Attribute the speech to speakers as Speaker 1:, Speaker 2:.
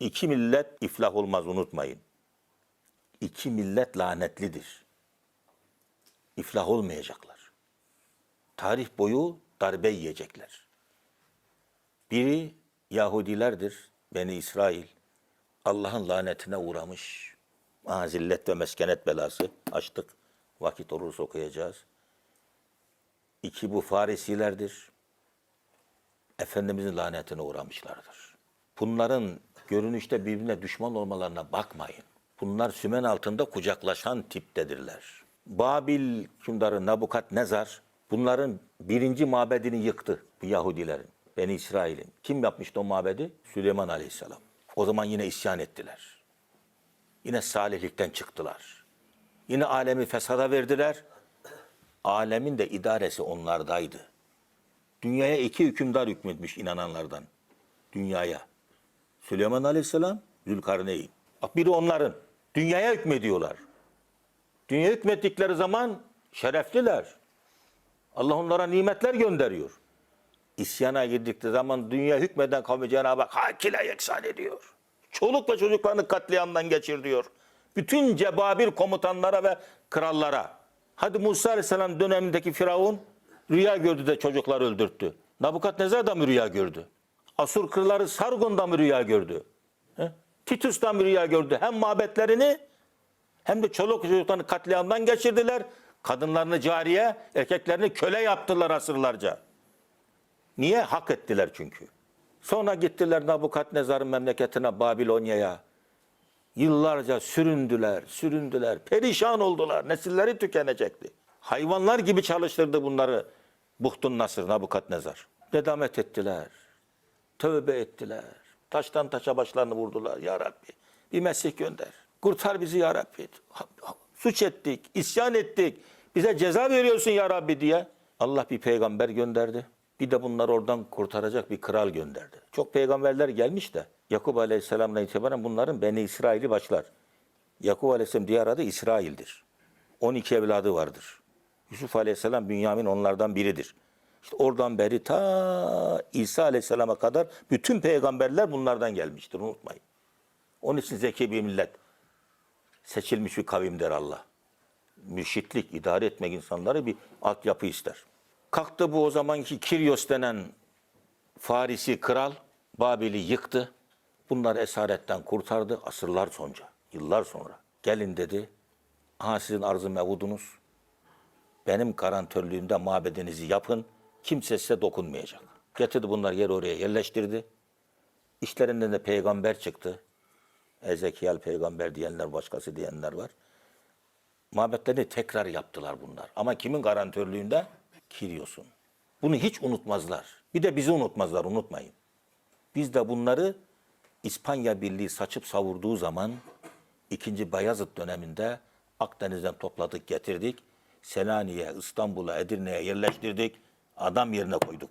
Speaker 1: İki millet iflah olmaz unutmayın. İki millet lanetlidir. İflah olmayacaklar. Tarih boyu darbe yiyecekler. Biri Yahudilerdir, Beni İsrail. Allah'ın lanetine uğramış. Aha, ve meskenet belası açtık. Vakit olursa okuyacağız. İki bu Farisilerdir. Efendimizin lanetine uğramışlardır. Bunların görünüşte birbirine düşman olmalarına bakmayın. Bunlar sümen altında kucaklaşan tiptedirler. Babil hükümdarı Nabukadnezar bunların birinci mabedini yıktı bu Yahudilerin. Beni İsrail'in. Kim yapmıştı o mabedi? Süleyman Aleyhisselam. O zaman yine isyan ettiler. Yine salihlikten çıktılar. Yine alemi fesada verdiler. Alemin de idaresi onlardaydı. Dünyaya iki hükümdar hükmetmiş inananlardan. Dünyaya. Süleyman Aleyhisselam, Zülkarneyn. Biri onların. Dünyaya hükmediyorlar. Dünya hükmettikleri zaman şerefliler. Allah onlara nimetler gönderiyor. İsyana girdikleri zaman dünya hükmeden kavmi Cenab-ı Hak hakile yeksan ediyor. Çoluk ve çocuklarını katliamdan geçir diyor. Bütün cebabir komutanlara ve krallara. Hadi Musa Aleyhisselam dönemindeki Firavun rüya gördü de çocuklar öldürttü. Nabukadnezar da mı rüya gördü? Asur kraları Sargon da mı rüya gördü? He? Titus da mı rüya gördü? Hem mabetlerini hem de çoluk çocuklarını katliamdan geçirdiler. Kadınlarını cariye, erkeklerini köle yaptılar asırlarca. Niye? Hak ettiler çünkü. Sonra gittiler Nabukadnezar'ın memleketine Babilonya'ya. Yıllarca süründüler, süründüler, perişan oldular. Nesilleri tükenecekti. Hayvanlar gibi çalıştırdı bunları Buhtun Nasır, Nabukadnezar. Dedamet ettiler. Tövbe ettiler. Taştan taşa başlarını vurdular. Ya Rabbi bir Mesih gönder. Kurtar bizi ya Rabbi. Suç ettik, isyan ettik. Bize ceza veriyorsun ya Rabbi diye. Allah bir peygamber gönderdi. Bir de bunları oradan kurtaracak bir kral gönderdi. Çok peygamberler gelmiş de Yakup Aleyhisselam'dan itibaren bunların Beni İsrail'i başlar. Yakup Aleyhisselam diğer adı İsrail'dir. 12 evladı vardır. Yusuf Aleyhisselam Bünyamin onlardan biridir. İşte oradan beri ta İsa Aleyhisselam'a kadar bütün peygamberler bunlardan gelmiştir unutmayın. Onun için zeki bir millet. Seçilmiş bir kavimdir Allah. Müşitlik, idare etmek insanları bir altyapı ister. Kalktı bu o zamanki Kiryos denen Farisi kral Babil'i yıktı. Bunlar esaretten kurtardı asırlar sonra, yıllar sonra. Gelin dedi, aha sizin arz-ı mevudunuz, benim garantörlüğümde mabedinizi yapın, kimse size dokunmayacak. Getirdi bunlar yer oraya yerleştirdi. İşlerinden de peygamber çıktı. Ezekiel peygamber diyenler, başkası diyenler var. Mabetlerini tekrar yaptılar bunlar. Ama kimin garantörlüğünde? Kiryos'un. Bunu hiç unutmazlar. Bir de bizi unutmazlar, unutmayın. Biz de bunları İspanya Birliği saçıp savurduğu zaman 2. Bayezid döneminde Akdeniz'den topladık, getirdik. Selanik'e, İstanbul'a, Edirne'ye yerleştirdik. Adam yerine koyduk